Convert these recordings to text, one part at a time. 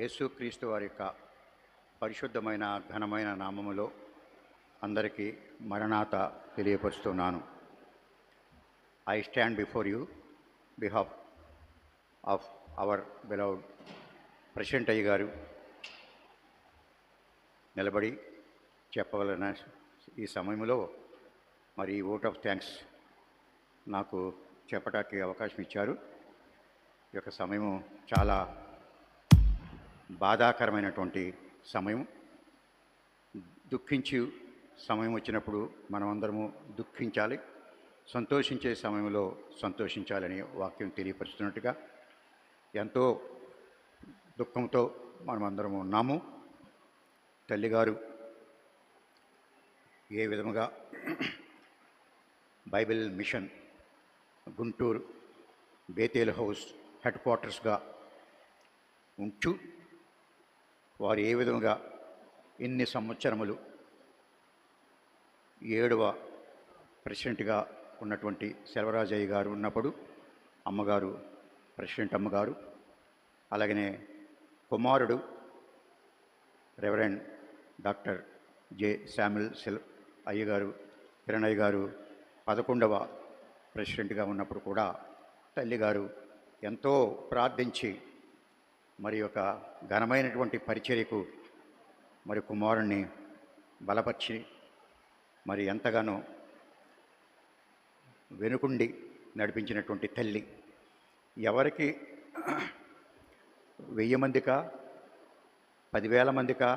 యేసుక్రీస్తు వారి యొక్క పరిశుద్ధమైన ఘనమైన నామములో అందరికీ మరణాత తెలియపరుస్తున్నాను. I stand before you behalf of our beloved president అయ్య గారు. నిలబడి చెప్పవలన ఈ సమయంలో మరి ఓట్ ఆఫ్ థ్యాంక్స్ నాకు చెప్పడానికి అవకాశం ఇచ్చారు. ఈ యొక్క సమయము చాలా బాధాకరమైనటువంటి సమయం. దుఃఖించి సమయం వచ్చినప్పుడు మనమందరము దుఃఖించాలి. సంతోషించే సమయంలో సంతోషించాలని వాక్యం తెలియపరుస్తున్నట్టుగా ఎంతో దుఃఖంతో మనమందరం ఉన్నాము. తల్లిగారు ఏ విధముగా Bible mission Guntur Bethel house head క్వార్టర్స్గా ఉంచు. వారు ఏ విధముగా ఇన్ని సంవత్సరములు ఏడవ ప్రెసిడెంట్గా ఉన్నటువంటి సెల్వరాజయ్య గారు ఉన్నప్పుడు అమ్మగారు ప్రెసిడెంట్ అమ్మగారు అలాగనే కుమారుడు రెవరెండ్ డాక్టర్ జె శామ్యుల్ సెల్ అయ్య గారు గారు పదకొండవ ప్రెసిడెంట్గా ఉన్నప్పుడు కూడా తల్లిగారు ఎంతో ప్రార్థించి మరి ఒక ఘనమైనటువంటి పరిచర్యకు మరి కుమారుణ్ణి బలపరిచి మరి ఎంతగానో వెనుకుండి నడిపించినటువంటి తల్లి. ఎవరికి వెయ్యి మందికా పదివేల మందికా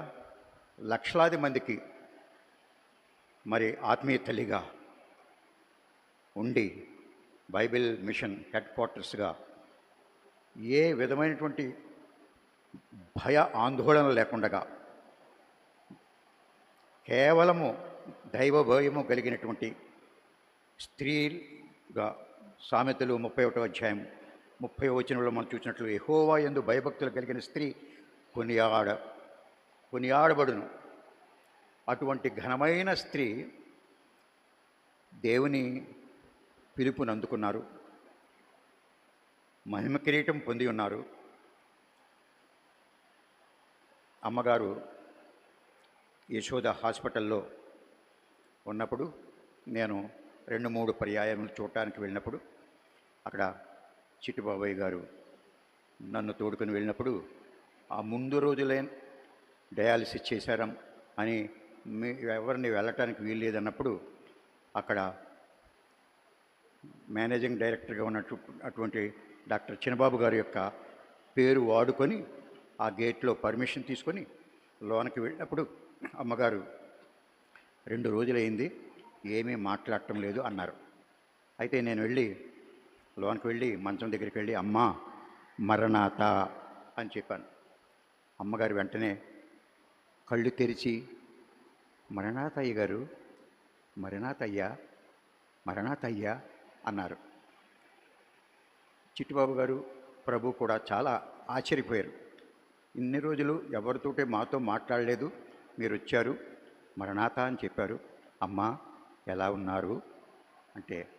లక్షలాది మందికి మరి ఆత్మీయ తల్లిగా ఉండి బైబిల్ మిషన్ హెడ్ క్వార్టర్స్గా ఏ విధమైనటువంటి భయ ఆందోళన లేకుండగా కేవలము దైవ భయము కలిగినటువంటి స్త్రీగా సామెతలు ముప్పై ఒకటో అధ్యాయం ముప్పై వచనంలో మనం చూసినట్లు ఎహోవా ఎందు భయభక్తులు కలిగిన స్త్రీ కొనియాడ కొనియాడబడును. అటువంటి ఘనమైన స్త్రీ దేవుని పిలుపుని అందుకున్నారు మహిమ కిరీటం పొంది ఉన్నారు. అమ్మగారు యశోద హాస్పిటల్లో ఉన్నప్పుడు నేను రెండు మూడు పర్యాయములు చూడటానికి వెళ్ళినప్పుడు అక్కడ చిట్టుబాబాయ్ గారు నన్ను తోడుకొని వెళ్ళినప్పుడు ఆ ముందు రోజులే డయాలిసిస్ చేశారం అని మీ ఎవరిని వెళ్ళటానికి వీల్లేదన్నప్పుడు అక్కడ మేనేజింగ్ డైరెక్టర్గా ఉన్నటు అటువంటి డాక్టర్ చిన్నబాబు గారి యొక్క పేరు వాడుకొని ఆ గేట్లో పర్మిషన్ తీసుకొని లోనకి వెళ్ళినప్పుడు అమ్మగారు రెండు రోజులైంది ఏమీ మాట్లాడటం లేదు అన్నారు. అయితే నేను వెళ్ళి లోనికి వెళ్ళి మంచం దగ్గరికి వెళ్ళి అమ్మ మరణాత అని చెప్పాను. అమ్మగారు వెంటనే కళ్ళు తెరిచి మరణాతయ్య గారు మరణాతయ్య మరణాతయ్య అన్నారు. చిట్టుబాబు గారు ప్రభు కూడా చాలా ఆశ్చర్యపోయారు. ఇన్ని రోజులు ఎవరితోటే మాతో మాట్లాడలేదు. మీరు వచ్చారు మరణాత అని చెప్పారు. అమ్మ ఎలా ఉన్నారు? అంటే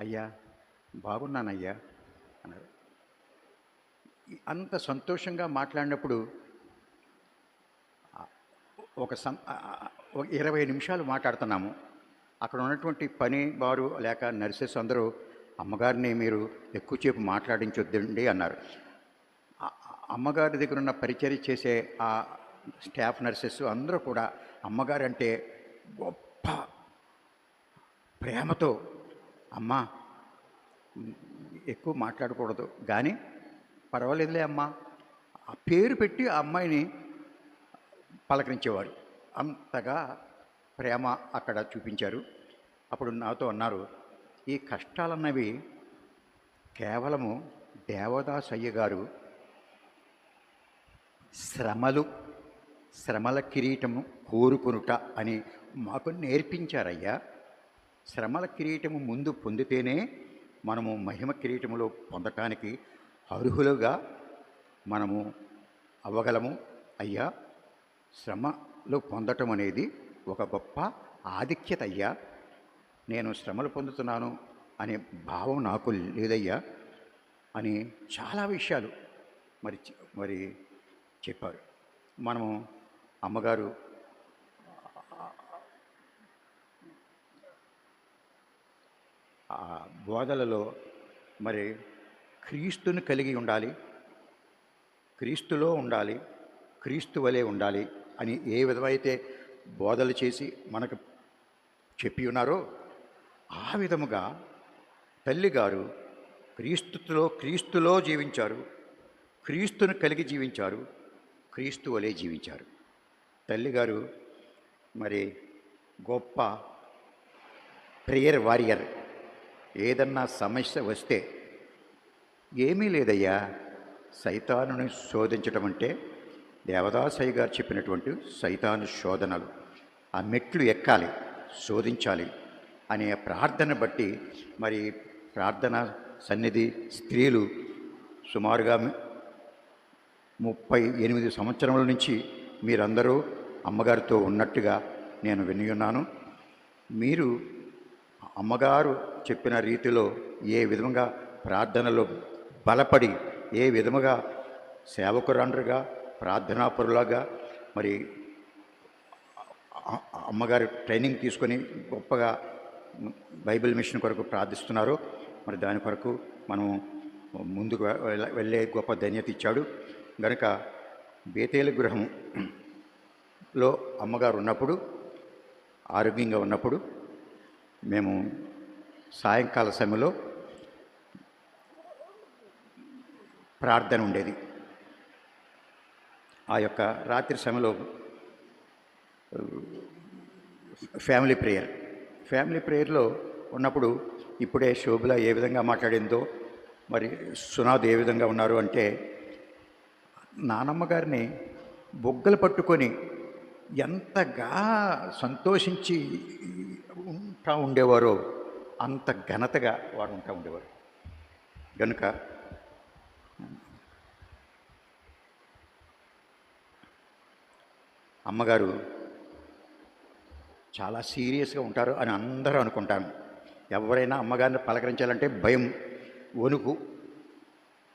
అయ్యా బాగున్నానయ్యా అన్నారు. అంత సంతోషంగా మాట్లాడినప్పుడు ఒక సం ఒక ఇరవై నిమిషాలు మాట్లాడుతున్నాము. అక్కడ ఉన్నటువంటి పని వారు లేక నర్సెస్ అందరూ అమ్మగారిని మీరు ఎక్కువసేపు మాట్లాడించొద్దండి అన్నారు. అమ్మగారి దగ్గర ఉన్న పరిచర్య చేసే ఆ స్టాఫ్ నర్సెస్ అందరూ కూడా అమ్మగారు అంటే గొప్ప ప్రేమతో అమ్మ ఎక్కువ మాట్లాడకూడదు. కానీ పర్వాలేదులే అమ్మ. ఆ పేరు పెట్టి ఆ అమ్మాయిని పలకరించేవారు అంతగా ప్రేమ అక్కడ చూపించారు. అప్పుడు నాతో అన్నారు ఈ కష్టాలన్నవి కేవలము దేవదాస్ గారు శ్రమలు శ్రమల కిరీటము కోరుకునుట అని మాకు నేర్పించారయ్యా. శ్రమల కిరీటము ముందు పొందితేనే మనము మహిమ కిరీటములో పొందటానికి అర్హులుగా మనము అవ్వగలము. అయ్యా శ్రమలు పొందటం అనేది ఒక గొప్ప ఆధిక్యత అయ్యా నేను శ్రమలు పొందుతున్నాను అనే భావం నాకు లేదయ్యా అని చాలా విషయాలు మరి మరి చెప్పారు. మనము అమ్మగారు ఆ బోధలలో మరి క్రీస్తుని కలిగి ఉండాలి క్రీస్తులో ఉండాలి క్రీస్తు వలె ఉండాలి అని ఏ విధమైతే బోధలు చేసి మనకు చెప్పి ఉన్నారో ఆ విధముగా తల్లిగారు క్రీస్తులో క్రీస్తులో జీవించారు క్రీస్తును కలిగి జీవించారు క్రీస్తు వలె జీవించారు. తల్లిగారు మరి గొప్ప ప్రేయర్ వారియర్. ఏదన్నా సమస్య వస్తే ఏమీ లేదయ్యా. సైతానుని శోధించటం అంటే దేవదాసయ్య గారు చెప్పినటువంటి సైతాను శోధనలు. ఆ మెట్లు ఎక్కాలి శోధించాలి. అనే ప్రార్థన బట్టి మరి ప్రార్థన సన్నిధి స్త్రీలు సుమారుగా ముప్పై ఎనిమిది సంవత్సరముల నుంచి మీరందరూ అమ్మగారితో ఉన్నట్టుగా నేను విని ఉన్నాను మీరు అమ్మగారు చెప్పిన రీతిలో ఏ విధంగా ప్రార్థనలో బలపడి ఏ విధముగా సేవకురాండ్రుగా ప్రార్థనాపరులాగా మరి అమ్మగారు ట్రైనింగ్ తీసుకొని గొప్పగా బైబిల్ మిషన్ కొరకు ప్రార్థిస్తున్నారు. మరి దాని కొరకు మనం ముందుకు వెళ్ళ- వెళ్ళే గొప్ప ధన్యత ఇచ్చాడు. గనక బేతేలు గృహంలో అమ్మగారు ఉన్నప్పుడు ఆరోగ్యంగా ఉన్నప్పుడు మేము సాయంకాల సమయంలో ప్రార్థన ఉండేది. ఆ యొక్క రాత్రి సమయంలో ఫ్యామిలీ ప్రేయర్. ఫ్యామిలీ ప్రేయర్లో ఉన్నప్పుడు ఇప్పుడే శోభుల ఏ విధంగా మాట్లాడిందో మరి సునాద్ ఏ విధంగా ఉన్నారు అంటే నానమ్మ గారిని బొగ్గలు పట్టుకొని ఎంతగా సంతోషించి ఉంటా ఉండేవారో అంత ఘనతగా వారు ఉంటా ఉండేవారు. కనుక అమ్మగారు చాలా సీరియస్గా ఉంటారు అని అందరూ అనుకుంటాను ఎవరైనా అమ్మగారిని పలకరించాలంటే భయం వణుకు.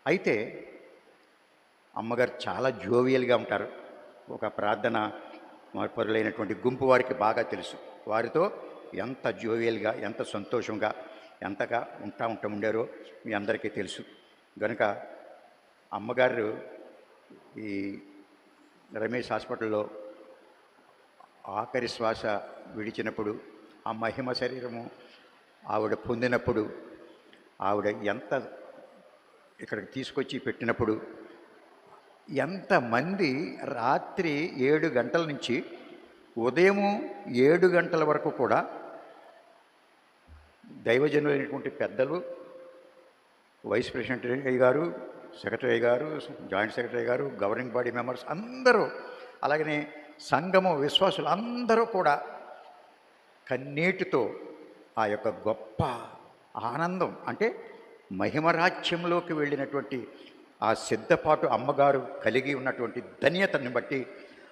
అయితే అమ్మగారు చాలా జోవియల్గా ఉంటారు. ఒక ప్రార్థన పరులైనటువంటి గుంపు వారికి బాగా తెలుసు. వారితో ఎంత జోవియల్గా ఎంత సంతోషంగా ఎంతగా ఉంటా ఉంటా ఉండారో మీ అందరికీ తెలుసు. కనుక అమ్మగారు ఈ రమేష్ హాస్పిటల్లో ఆఖరి శ్వాస విడిచినప్పుడు ఆ మహిమ శరీరము ఆవిడ పొందినప్పుడు ఆవిడ ఎంత ఇక్కడికి తీసుకొచ్చి పెట్టినప్పుడు ఎంతమంది రాత్రి ఏడు గంటల నుంచి ఉదయము ఏడు గంటల వరకు కూడా దైవజనులైనటువంటి పెద్దలు వైస్ ప్రెసిడెంట్ అయ్య గారు సెక్రటరీ గారు జాయింట్ సెక్రటరీ గారు గవర్నింగ్ బాడీ మెంబర్స్ అందరూ అలాగనే సంఘము విశ్వాసులు అందరూ కూడా కన్నీటితో ఆ యొక్క గొప్ప ఆనందం అంటే మహిమరాజ్యంలోకి వెళ్ళినటువంటి ఆ సిద్ధపాటు అమ్మగారు కలిగి ఉన్నటువంటి ధన్యతని బట్టి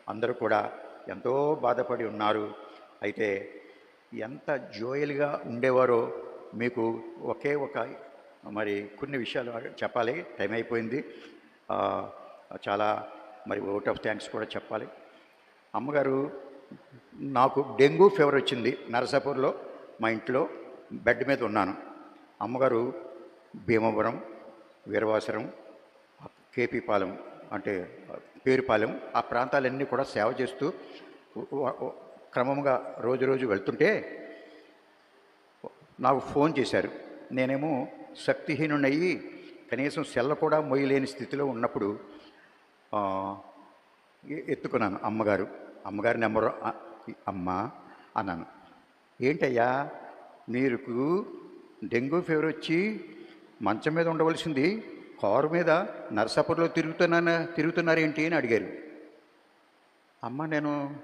అందరూ కూడా ఎంతో బాధపడి ఉన్నారు. అయితే ఎంత జోయల్గా ఉండేవారో మీకు ఒకే ఒక మరి కొన్ని విషయాలు చెప్పాలి. టైం అయిపోయింది. చాలా మరి ఓట్ ఆఫ్ థ్యాంక్స్ కూడా చెప్పాలి. అమ్మగారు నాకు డెంగ్యూ ఫీవర్ వచ్చింది నరసాపూర్లో మా ఇంట్లో బెడ్ మీద ఉన్నాను. అమ్మగారు భీమవరం వీరవాసరం కేపీపాలెం అంటే పేరుపాలెం ఆ ప్రాంతాలన్నీ కూడా సేవ చేస్తూ క్రమంగా రోజు రోజు వెళ్తుంటే నాకు ఫోన్ చేశారు. నేనేమో శక్తిహీనునయ్యి కనీసం సెల్ల కూడా మొయ్యలేని స్థితిలో ఉన్నప్పుడు ఎత్తుకున్నాను. అమ్మగారు అమ్మగారి నెంబరు అమ్మ అన్నాను. ఏంటయ్యా మీకు డెంగ్యూ ఫీవర్ వచ్చి మంచం మీద ఉండవలసింది కారు మీద నర్సాపూర్లో తిరుగుతున్నా తిరుగుతున్నారేంటి అని అడిగారు. అమ్మ నేను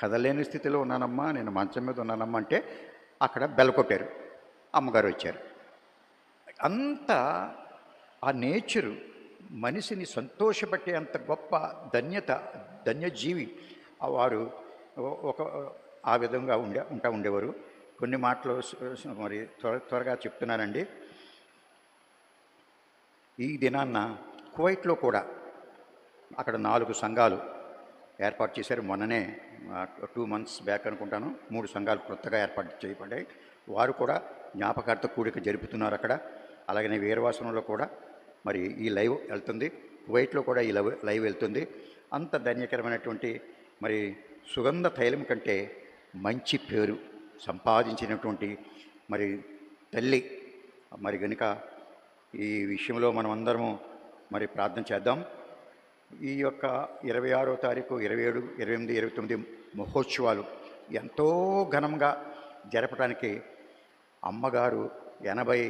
కదలేని స్థితిలో ఉన్నానమ్మా నేను మంచం మీద ఉన్నానమ్మా అంటే అక్కడ బెల్ల కొట్టారు. అమ్మగారు వచ్చారు. అంత ఆ నేచరు మనిషిని సంతోషపెట్టే అంత గొప్ప ధన్యత ధన్యజీవి వారు ఒక ఆ విధంగా ఉండే ఉంటా ఉండేవారు. కొన్ని మాటలు మరి త్వర త్వరగా చెప్తున్నానండి. ఈ దినాన్న కువైట్లో కూడా అక్కడ నాలుగు సంఘాలు ఏర్పాటు చేశారు. మొన్ననే టూ మంత్స్ బ్యాక్ అనుకుంటాను మూడు సంఘాలు కొత్తగా ఏర్పాటు చేయబడ్డాయి. వారు కూడా జ్ఞాపకార్థ కూడిక జరుపుతున్నారు అక్కడ. అలాగనే వీరవాసనంలో కూడా మరి ఈ లైవ్ వెళ్తుంది. కువైట్లో కూడా ఈ లైవ్ లైవ్ వెళ్తుంది. అంత ధన్యకరమైనటువంటి మరి సుగంధ తైలం కంటే మంచి పేరు సంపాదించినటువంటి మరి తల్లి. మరి గనుక ఈ విషయంలో మనం అందరము మరి ప్రార్థన చేద్దాం. ఈ యొక్క ఇరవై ఆరో తారీఖు ఇరవై ఏడు ఇరవై ఎనిమిది ఇరవై తొమ్మిది మహోత్సవాలు ఎంతో ఘనంగా జరపడానికి అమ్మగారు ఎనభై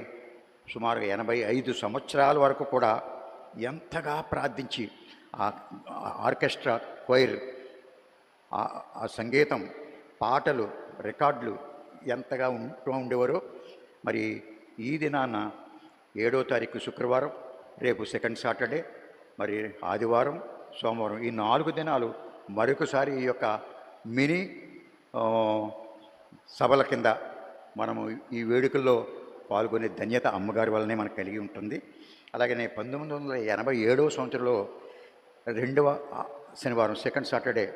సుమారుగా ఎనభై ఐదు సంవత్సరాల వరకు కూడా ఎంతగా ప్రార్థించి ఆ ఆర్కెస్ట్రా కోయిర్ ఆ- సంగీతం పాటలు రికార్డులు ఎంతగా ఉంటూ ఉండేవారో మరి ఈ దినాన ఏడో తారీఖు శుక్రవారం రేపు సెకండ్ సాటర్డే మరి ఆదివారం సోమవారం ఈ నాలుగు దినాలు మరొకసారి ఈ యొక్క మినీ సభల కింద మనము ఈ వేడుకల్లో పాల్గొనే ధన్యత అమ్మగారి వల్లనే మనకు కలిగి ఉంటుంది. అలాగనే పంతొమ్మిది వందల ఎనభై ఏడవ సంవత్సరంలో రెండవ శనివారం సెకండ్ సాటర్డే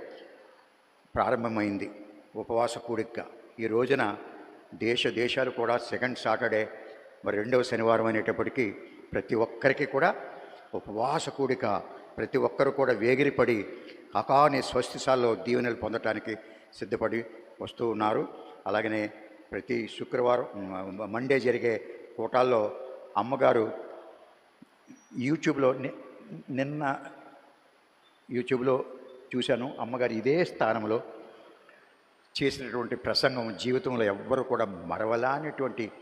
ప్రారంభమైంది ఉపవాస కూడిక. ఈ రోజున దేశ దేశాలు కూడా సెకండ్ సాటర్డే మరి రెండవ శనివారం అనేటప్పటికీ ప్రతి ఒక్కరికి కూడా ఉపవాస కూడిక ప్రతి ఒక్కరు కూడా వేగిరిపడి అకాని స్వస్తిశాల్లో దీవెనలు పొందటానికి సిద్ధపడి వస్తూ ఉన్నారు. అలాగనే ప్రతి శుక్రవారం మండే జరిగే కూటాల్లో అమ్మగారు యూట్యూబ్లో ని- నిన్న యూట్యూబ్లో చూశాను. అమ్మగారు ఇదే స్థానంలో చేసినటువంటి ప్రసంగం జీవితంలో ఎవ్వరు కూడా మరవలానటువంటి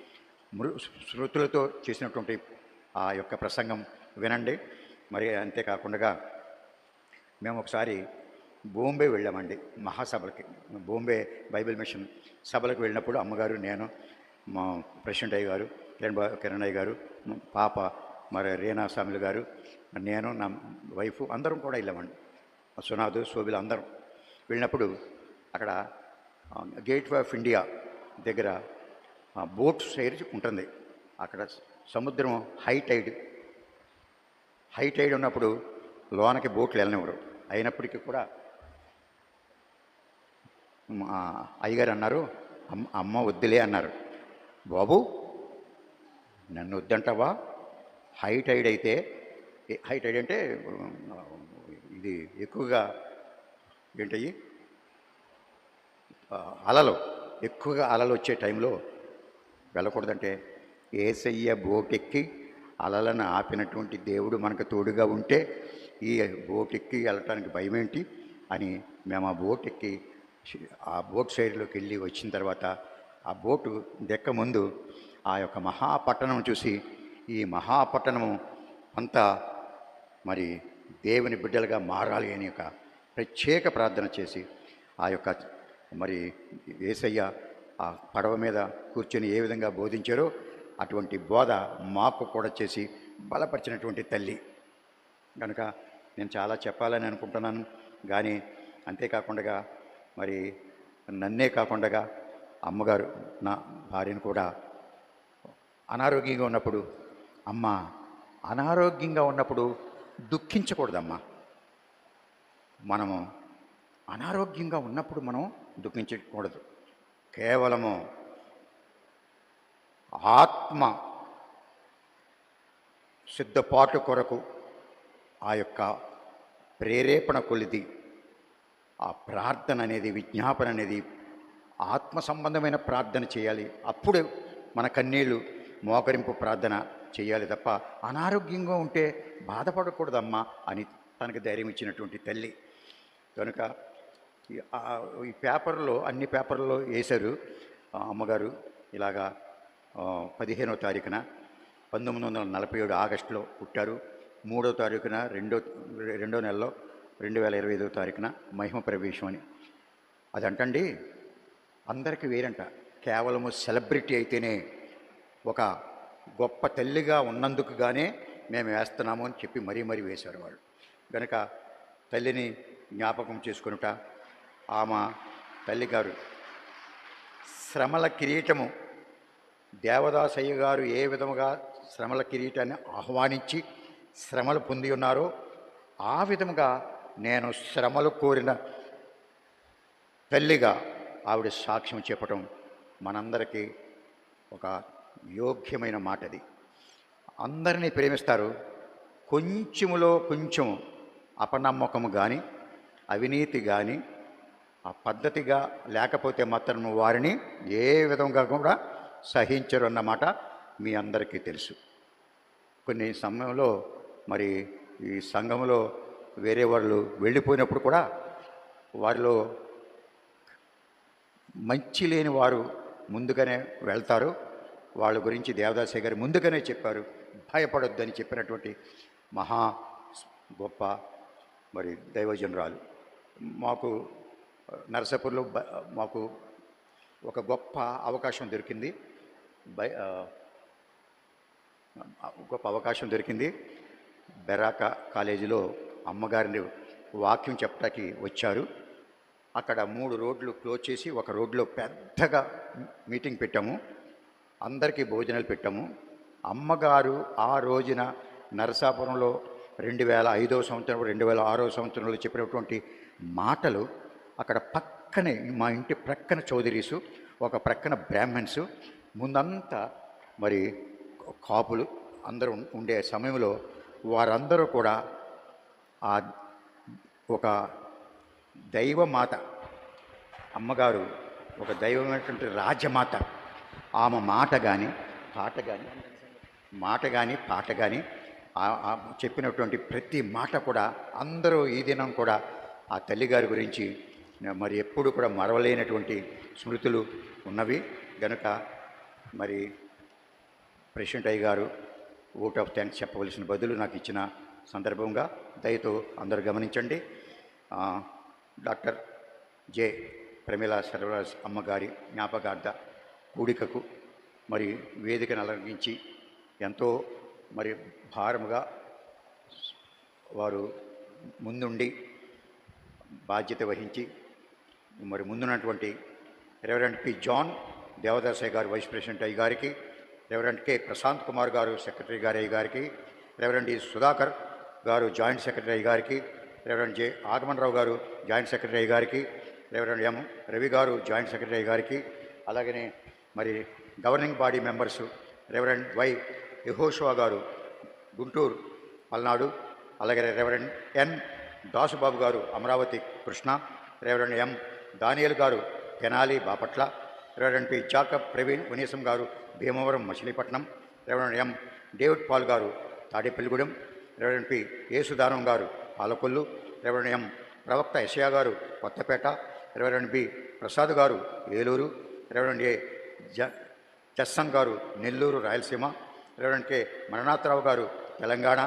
మృ శృతులతో చేసినటువంటి ఆ యొక్క ప్రసంగం వినండి. మరి అంతేకాకుండా మేము ఒకసారి బోంబే వెళ్ళామండి మహాసభలకి. బాంబే బైబిల్ మిషన్ సభలకు వెళ్ళినప్పుడు అమ్మగారు నేను మా ప్రెసిడెంట్ అయ్య గారు కిరణ్ కిరణ్ అయ్య గారు పాప మరి రీనా స్వామిలు గారు నేను నా వైఫ్ అందరం కూడా వెళ్ళామండి. సునాదు శోభిలు అందరం వెళ్ళినప్పుడు అక్కడ గేట్ వే ఆఫ్ ఇండియా దగ్గర బోట్ సైర్ ఉంటుంది. అక్కడ సముద్రం హై టైడ్ హై టైడ్ ఉన్నప్పుడు లోనకి బోట్లు వెళ్ళనివ్వరు. అయినప్పటికీ కూడా అయ్యగారు అన్నారు అమ్మ అమ్మ వద్దులే అన్నారు. బాబు నన్ను వద్దంటావా? హైట్ హైడ్ అయితే హైట్ హైడ్ అంటే ఇది ఎక్కువగా ఏంటయ్యి? అలలు. ఎక్కువగా అలలు వచ్చే టైంలో వెళ్ళకూడదంటే ఏసయ్య బోటెక్కి అలలను ఆపినటువంటి దేవుడు మనకు తోడుగా ఉంటే ఈ బోటెక్కి వెళ్ళటానికి భయం ఏంటి అని మేము ఆ బోట్ ఎక్కి ఆ బోట్ సైడ్లోకి వెళ్ళి వచ్చిన తర్వాత ఆ బోటు దెక్క ముందు ఆ యొక్క మహాపట్టణం చూసి ఈ మహాపట్టణము అంతా మరి దేవుని బిడ్డలుగా మారాలి అని ఒక ప్రత్యేక ప్రార్థన చేసి ఆ యొక్క మరి ఏసయ్య ఆ పడవ మీద కూర్చొని ఏ విధంగా బోధించారో అటువంటి బోధ మాకు కూడా చేసి బలపరిచినటువంటి తల్లి. కనుక నేను చాలా చెప్పాలని అనుకుంటున్నాను. కానీ అంతేకాకుండా మరి నన్నే కాకుండా అమ్మగారు నా భార్యను కూడా అనారోగ్యంగా ఉన్నప్పుడు అమ్మ అనారోగ్యంగా ఉన్నప్పుడు దుఃఖించకూడదమ్మా. మనము అనారోగ్యంగా ఉన్నప్పుడు మనం దుఃఖించకూడదు. కేవలము ఆత్మ సిద్ధపాటు కొరకు ఆ యొక్క ప్రేరేపణ కొలిది ఆ ప్రార్థన అనేది విజ్ఞాపన అనేది ఆత్మ సంబంధమైన ప్రార్థన చేయాలి. అప్పుడు మన కన్నీళ్ళు మోకరింపు ప్రార్థన చేయాలి తప్ప అనారోగ్యంగా ఉంటే బాధపడకూడదమ్మా అని తనకు ధైర్యం ఇచ్చినటువంటి తల్లి. కనుక ఈ- పేపర్లో అన్ని పేపర్లో వేశారు. అమ్మగారు ఇలాగా పదిహేనో తారీఖున పంతొమ్మిది వందల నలభై ఏడు ఆగస్టులో పుట్టారు. మూడో తారీఖున రెండో రెండో నెలలో రెండు వేల ఇరవై ఐదో తారీఖున మహిమ ప్రవేశం అని. అదంటండి అందరికీ వేరంట. కేవలము సెలబ్రిటీ అయితేనే ఒక గొప్ప తల్లిగా ఉన్నందుకు గానే మేము వేస్తున్నాము అని చెప్పి మరీ మరీ వేశారు వాళ్ళు. కనుక తల్లిని జ్ఞాపకం చేసుకునుట ఆమె తల్లిగారు శ్రమల కిరీటము దేవదాసయ్య గారు ఏ విధముగా శ్రమల కిరీటాన్ని ఆహ్వానించి శ్రమలు పొంది ఉన్నారో ఆ విధముగా నేను శ్రమలు కోరిన తల్లిగా ఆవిడ సాక్ష్యం చెప్పటం మనందరికీ ఒక యోగ్యమైన మాట అది అందరినీ ప్రేమిస్తారు. కొంచెములో కొంచెం అపనమ్మకము కానీ అవినీతి కానీ ఆ పద్ధతిగా లేకపోతే మాత్రం వారిని ఏ విధంగా కూడా సహించరు అన్నమాట మీ అందరికీ తెలుసు. కొన్ని సమయంలో మరి ఈ సంఘంలో వేరే వాళ్ళు వెళ్ళిపోయినప్పుడు కూడా వారిలో మంచి లేని వారు ముందుగానే వెళ్తారు. వాళ్ళ గురించి దేవదాసయ్య గారు ముందుగానే చెప్పారు. భయపడొద్దని చెప్పినటువంటి మహా గొప్ప మరి దైవజనురాలు. మాకు నరసాపూర్లో మాకు ఒక గొప్ప అవకాశం దొరికింది. బై గొప్ప అవకాశం దొరికింది. బెరాక కాలేజీలో అమ్మగారిని వాక్యం చెప్పడానికి వచ్చారు. అక్కడ మూడు రోడ్లు క్లోజ్ చేసి ఒక రోడ్లో పెద్దగా మీటింగ్ పెట్టాము. అందరికీ భోజనాలు పెట్టాము. అమ్మగారు ఆ రోజున నరసాపురంలో రెండు వేల ఐదో సంవత్సరం రెండు వేల ఆరో సంవత్సరంలో చెప్పినటువంటి మాటలు అక్కడ పక్కనే మా ఇంటి ప్రక్కన చౌదరీసు ఒక ప్రక్కన బ్రాహ్మణ్స్ ముందంతా మరి కాపులు అందరూ ఉండే సమయంలో వారందరూ కూడా ఆ ఒక దైవమాత అమ్మగారు ఒక దైవమైనటువంటి రాజమాత ఆమె మాట కానీ పాట కానీ మాట కానీ పాట కానీ చెప్పినటువంటి ప్రతి మాట కూడా అందరూ ఈ దినం కూడా ఆ తల్లిగారి గురించి మరి ఎప్పుడు కూడా మరవలేనటువంటి స్మృతులు ఉన్నవి. గనుక మరి ప్రెసిడెంట్ అయ్య గారు ఓట్ ఆఫ్ థ్యాంక్స్ చెప్పవలసిన బదులు నాకు ఇచ్చిన సందర్భంగా దయతో అందరూ గమనించండి. Doctor J. ప్రమిళ సర్వరాజ్ అమ్మగారి జ్ఞాపకార్థ కూడికకు మరి వేదికను అలంకరించి ఎంతో మరి భారముగా వారు ముందుండి బాధ్యత వహించి మరి ముందున్నటువంటి రెవరెంట్ పి జాన్ దేవదాసయ్య గారు వైస్ ప్రెసిడెంట్ అయ్య గారికి రెవరెంట్ కె ప్రశాంత్ కుమార్ గారు సెక్రటరీ గారి అయ్య గారికి రెవరెంట్ ఈ e. సుధాకర్ గారు జాయింట్ సెక్రటరీ గారికి రెవరెంట్ జె ఆగమనరావు గారు జాయింట్ సెక్రటరీ గారికి రెవరెంట్ ఎం రవి గారు జాయింట్ సెక్రటరీ గారికి అలాగనే మరి governing body members reverend Y Yehoshua గారు గుంటూరు పల్నాడు అలాగే రెవరెండ్ ఎన్ దాసుబాబు గారు Amaravati Krishna reverend M Daniel గారు Tenali Bapatla reverend P Jacob Praveen ఉనీసం గారు Bhimavaram Machilipatnam reverend M David Paul గారు తాడేపల్లిగూడెం రెవరెండ్ పి యేసుదానం గారు పాలకొల్లు రెవరెండ్ ఎం ప్రవక్త యశయా గారు కొత్తపేట రెవరెండ్ బి ప్రసాద్ గారు ఏలూరు రెవరెండ్ ఏ జ జస్సన్ గారు నెల్లూరు రాయలసీమ రెవరెండ్ కె మరణాథరావు గారు Telangana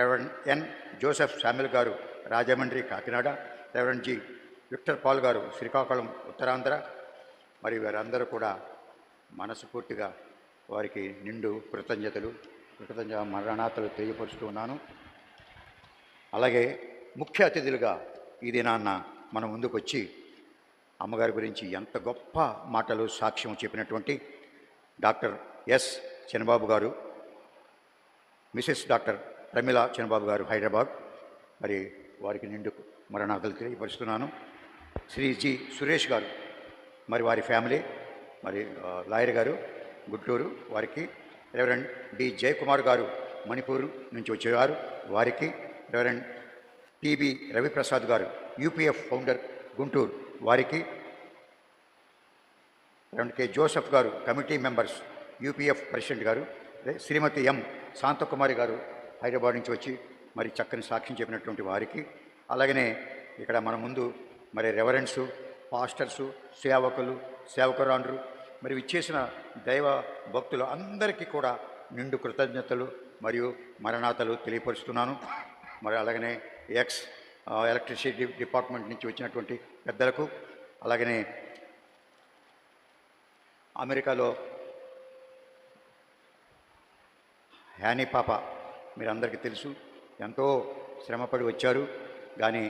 reverend N Joseph Samuel గారు Rajahmundry Kakinada reverend G Victor Paul గారు శ్రీకాకుళం ఉత్తరాంధ్ర. మరి వారందరూ కూడా మనస్ఫూర్తిగా వారికి నిండు కృతజ్ఞతలు. కృతజ్ఞ మరణాతలు తెలియపరుస్తూ ఉన్నాను. అలాగే ముఖ్య అతిథులుగా ఈ దినాన్న మన ముందుకు వచ్చి అమ్మగారి గురించి ఎంత గొప్ప మాటలు సాక్ష్యం చెప్పినటువంటి డాక్టర్ ఎస్ చిన్నబాబు గారు మిసెస్ డాక్టర్ ప్రమిళ చిన్నబాబు గారు హైదరాబాద్. మరి వారికి నిండు మరణాతలు తెలియపరుస్తున్నాను. శ్రీ జి సురేష్ గారు మరి వారి ఫ్యామిలీ మరి లాయర్ గారు గుంటూరు వారికి రెవరెండ్ డి జయకుమార్ గారు మణిపూర్ నుంచి వచ్చేవారు. వారికి రెవరెండ్ టిబి రవిప్రసాద్ గారు యూపీఎఫ్ ఫౌండర్ గుంటూరు. వారికి రెవరెండ్ కె జోసెఫ్ గారు కమిటీ మెంబర్స్ యూపీఎఫ్ ప్రెసిడెంట్ గారు. శ్రీమతి ఎం శాంతకుమారి గారు హైదరాబాద్ నుంచి వచ్చి మరి చక్కని సాక్ష్యం చెప్పినటువంటి వారికి. అలాగనే ఇక్కడ మన ముందు మరి రెవరెన్సు పాస్టర్సు సేవకులు సేవకురాండ్రు మరి ఇచ్చేసిన దైవ భక్తులు అందరికీ కూడా నిండు కృతజ్ఞతలు మరియు మరణాతలు తెలియపరుస్తున్నాను. మరి అలాగనే ఎక్స్ ఎలక్ట్రిసిటీ డిపార్ట్మెంట్ నుంచి వచ్చినటువంటి పెద్దలకు అలాగనే అమెరికాలో హ్యానీ పాప మీరందరికీ తెలుసు. ఎంతో శ్రమపడి వచ్చారు. కానీ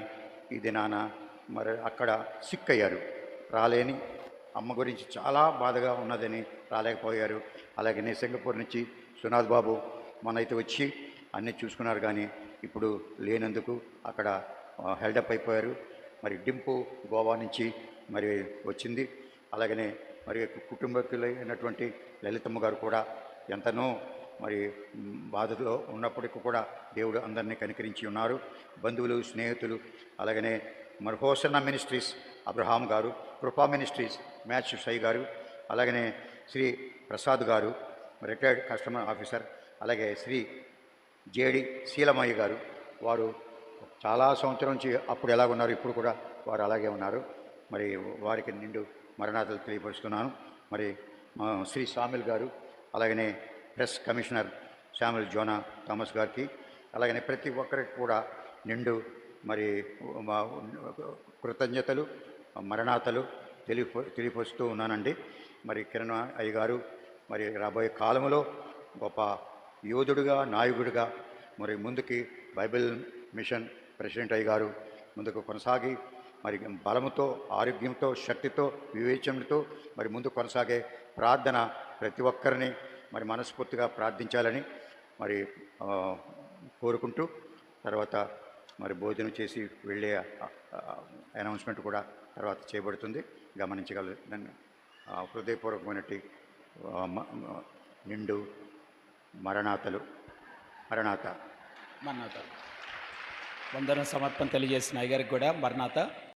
ఇది నాన్న మరి అక్కడ సిక్ అయ్యారు రాలేని అమ్మ గురించి చాలా బాధగా ఉన్నదని రాలేకపోయారు. అలాగే సింగపూర్ నుంచి సునాథ్ బాబు మనైతే వచ్చి అన్నీ చూసుకున్నారు కానీ ఇప్పుడు లేనందుకు అక్కడ హెల్డప్ అయిపోయారు. మరి డింపు గోవా నుంచి మరి వచ్చింది. అలాగనే మరి కుటుంబకులైనటువంటి లలితమ్మ గారు కూడా ఎంతనో మరి బాధలో ఉన్నప్పటికీ కూడా దేవుడు అందరినీ కనికరించి ఉన్నారు. బంధువులు స్నేహితులు అలాగనే మరి హోసన్న మినిస్ట్రీస్ అబ్రహాం గారు కృపా మినిస్ట్రీస్ మ్యాచ్ షై గారు అలాగనే శ్రీ ప్రసాద్ గారు రిటైర్డ్ కస్టమర్ ఆఫీసర్ అలాగే శ్రీ జేడి శీలమయ్య గారు వారు చాలా సంవత్సరం నుంచి అప్పుడు ఎలాగ ఉన్నారు ఇప్పుడు కూడా వారు అలాగే ఉన్నారు. మరి వారికి నిండు మరణాతలు తెలియపరుస్తున్నాను. మరి మా శ్రీ సామిల్ గారు అలాగనే press commissioner Samuel Jonah Thomas గారికి అలాగనే ప్రతి ఒక్కరికి కూడా నిండు మరి మా కృతజ్ఞతలు మరణాతలు తెలియ తెలియపరుస్తూ ఉన్నానండి. మరి కిరణ్ అయ్య గారు మరి రాబోయే కాలంలో గొప్ప యోధుడుగా నాయకుడిగా మరి ముందుకి బైబిల్ మిషన్ ప్రెసిడెంట్ అయ్య గారు ముందుకు కొనసాగి మరి బలముతో ఆరోగ్యంతో శక్తితో వివేచనతో మరి ముందు కొనసాగే ప్రార్థన ప్రతి ఒక్కరిని మరి మనస్ఫూర్తిగా ప్రార్థించాలని మరి కోరుకుంటూ తర్వాత మరి భోజనం చేసి వెళ్ళే అనౌన్స్మెంట్ కూడా తర్వాత చేయబడుతుంది. గమనించగలరు హృదయపూర్వకమైనటి నిండు మరణాతలు మరణాత. మరణాత. వందన సమర్పణ తెలియజేసిన అయ్యగారికి కూడా మరణాత.